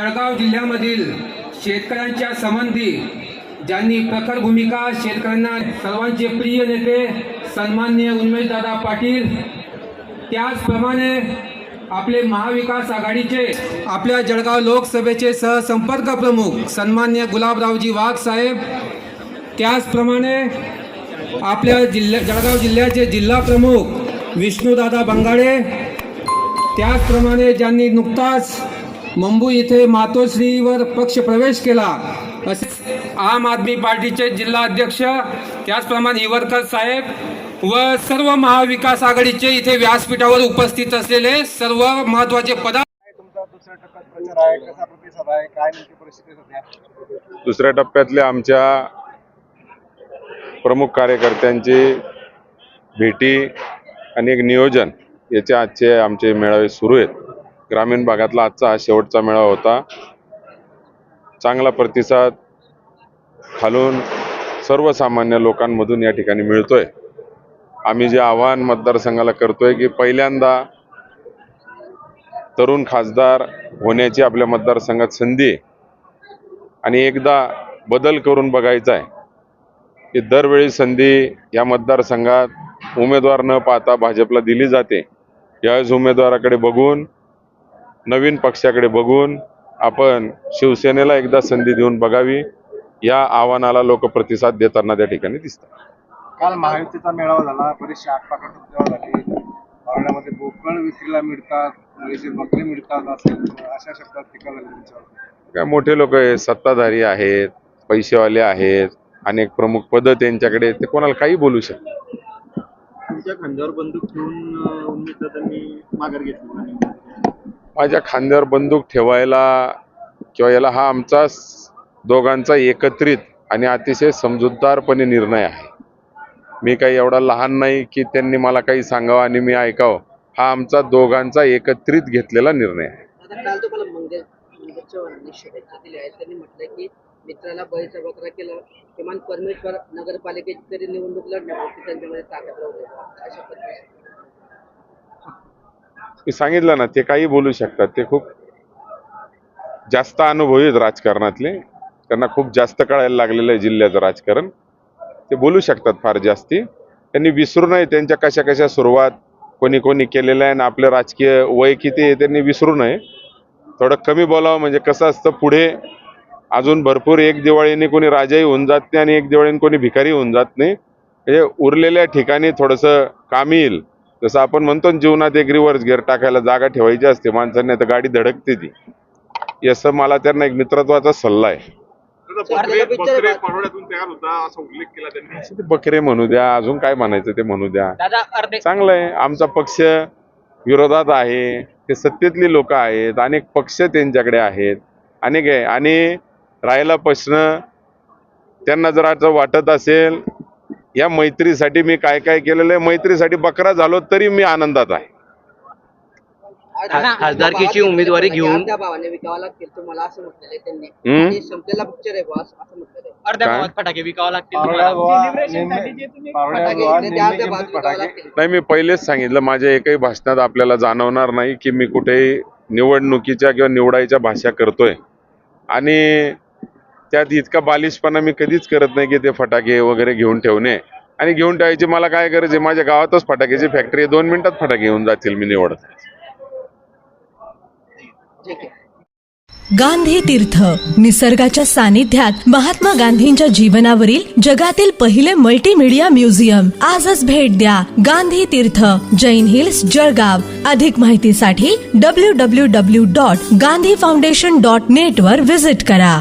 जळगाव जिल्ह्यामधील शेतकऱ्यांच्या संबंधी ज्यांनी प्रखर भूमिका शेतकऱ्यांना सर्वांचे प्रिय नेते सन्माननीय उन्मेशदादा पाटील त्याचप्रमाणे आपले महाविकास आघाडीचे आपल्या जळगाव लोकसभेचे सहसंपर्क प्रमुख सन्मान्य गुलाबरावजी वाघ साहेब त्याचप्रमाणे आपल्या जिल्ह्या जळगाव जिल्ह्याचे जिल्हा प्रमुख विष्णूदादा बंगाडे त्याचप्रमाणे ज्यांनी नुकताच मुंबई येथे मातोश्रीवर पक्ष प्रवेश केला. असे आम आदमी पार्टीचे जिल्हा अध्यक्ष त्याचप्रमाणे हिवरकर साहेब व सर्व महाविकास आघाडीचे इथे व्यासपीठावर उपस्थित असलेले सर्व महत्त्वाचे पदा काय तुमचा दुसऱ्या टप्प्यात प्रचार आहे? कसा प्रतिसाद आहे? काय नेमकी परिस्थिती सध्या? दुसऱ्या टप्प्यातल्या आमच्या प्रमुख कार्यकर्त्यांची भेटी आणि एक नियोजन याचे आजचे आमचे मेळावे सुरू आहेत. ग्रामीण भागातला आजचा हा शेवटचा मेळावा होता. चांगला प्रतिसाद खालून सर्वसामान्य लोकांमधून या ठिकाणी मिळतोय. आम्ही जे आवाहन मतदारसंघाला करतोय की पहिल्यांदा तरुण खासदार होण्याची आपल्या मतदारसंघात संधी आहे आणि एकदा बदल करून बघायचा आहे की दरवेळी संधी या मतदारसंघात उमेदवार न पाहता भाजपला दिली जाते यावेळेस उमेदवाराकडे बघून नवीन पक्षाकडे बघून आपण शिवसेनेला एकदा संधी देऊन बघावी या आव्हानाला लोक प्रतिसाद देताना त्या ठिकाणी दिसतात. काल महायुतीचा मेळावा झाला बरेचसे तेव्हा झाली बोकळ विक्रीला मिळतात थोडेसे बकरे मिळतात असे अशा शब्दात टीका झाली काय मोठे लोक आहेत सत्ताधारी आहेत पैसेवाले आहेत अनेक प्रमुख पदं त्यांच्याकडे. ते कोणाला काही बोलू शकतात तुमच्या खांद्यावर बंदूक ठेवून उमेदवारांनी माघार घेतली. माझ्या खांद्यावर बंदूक ठेवायला किंवा याला हा आमचा दोघांचा एकत्रित आणि अतिशय समजूतदारपणे निर्णय आहे. मी काही एवढा लहान नाही की त्यांनी मला काही सांगावं आणि मी ऐकावं. हा आमचा दोघांचा एकत्रित घेतलेला निर्णय आहे. मित्राला बळीचा वक्र केला. किमान परमेश्वर नगरपालिकेची तरी निवडणूक लढण्यासाठी त्यांच्यामध्ये ताकद राहू दे अशा पद्धतीने. मी सांगितलं ना ते काही बोलू शकतात. ते खूप जास्त अनुभवी आहेत राजकारणातले. त्यांना खूप जास्त कळायला लागलेलं आहे जिल्ह्याचं राजकारण. ते बोलू शकतात फार जास्ती. त्यांनी विसरू नये त्यांच्या कशा कशा सुरुवात कोणी कोणी केलेलं आहे आणि आपलं राजकीय वय किती आहे त्यांनी विसरू नये. थोडं कमी बोलावं म्हणजे कसं असतं पुढे अजून भरपूर एक दिवाळीने कोणी राजाही होऊन जात नाही आणि एक दिवाळीने कोणी भिकारी होऊन जात नाही. म्हणजे उरलेल्या ठिकाणी थोडंसं काम येईल. जसं आपण म्हणतो ना जीवनात एक रिव्हर्स गिअर टाकायला जागा ठेवायची असते माणसांनी तर गाडी धडकते ती. असं मला त्यांना एक मित्रत्वाचा सल्ला आहे. असा असं बकरे म्हणू द्या अजून काय म्हणायचं ते म्हणू द्या. दादा अर्धे चांगलं आहे आमचा पक्ष विरोधात आहे ते सत्तेतली लोक आहेत अनेक पक्ष त्यांच्याकडे आहेत. अनेक आहे आणि राहिला प्रश्न त्यांना जर आता वाटत असेल या मैत्रीसाठी मी काय काय केलेलं आहे? मैत्रीसाठी बकरा झालो तरी मी आनंदात आहे. खासदारकीची उमेदवारी घेऊन फटाके. लागतील. नाही मी पहिलेच सांगितलं माझ्या एकही भाषणात आपल्याला जाणवणार नाही की मी कुठेही निवडणुकीच्या किंवा निवडायच्या भाषा करतोय. आणि त्यात इतका बालिशपणा मी कधीच करत नाही की ते फटाके वगैरे घेऊन ठेवणे. आणि घेऊन ठेवायची मला काय गरज आहे? माझ्या गावातच फटाक्याची फॅक्टरी आहे. दोन मिनिटात फटाके घेऊन जातील मी निवडत. गांधी तीर्थ. निसर्गाच्या सानिध्यात महात्मा गांधींच्या जीवनावरील जगातील पहिले मल्टीमीडिया म्युझियम आजच भेट द्या गांधी तीर्थ. जैन हिल्स जळगाव. अधिक माहितीसाठी W W W dot Gandhi foundation dot net वर विजिट करा.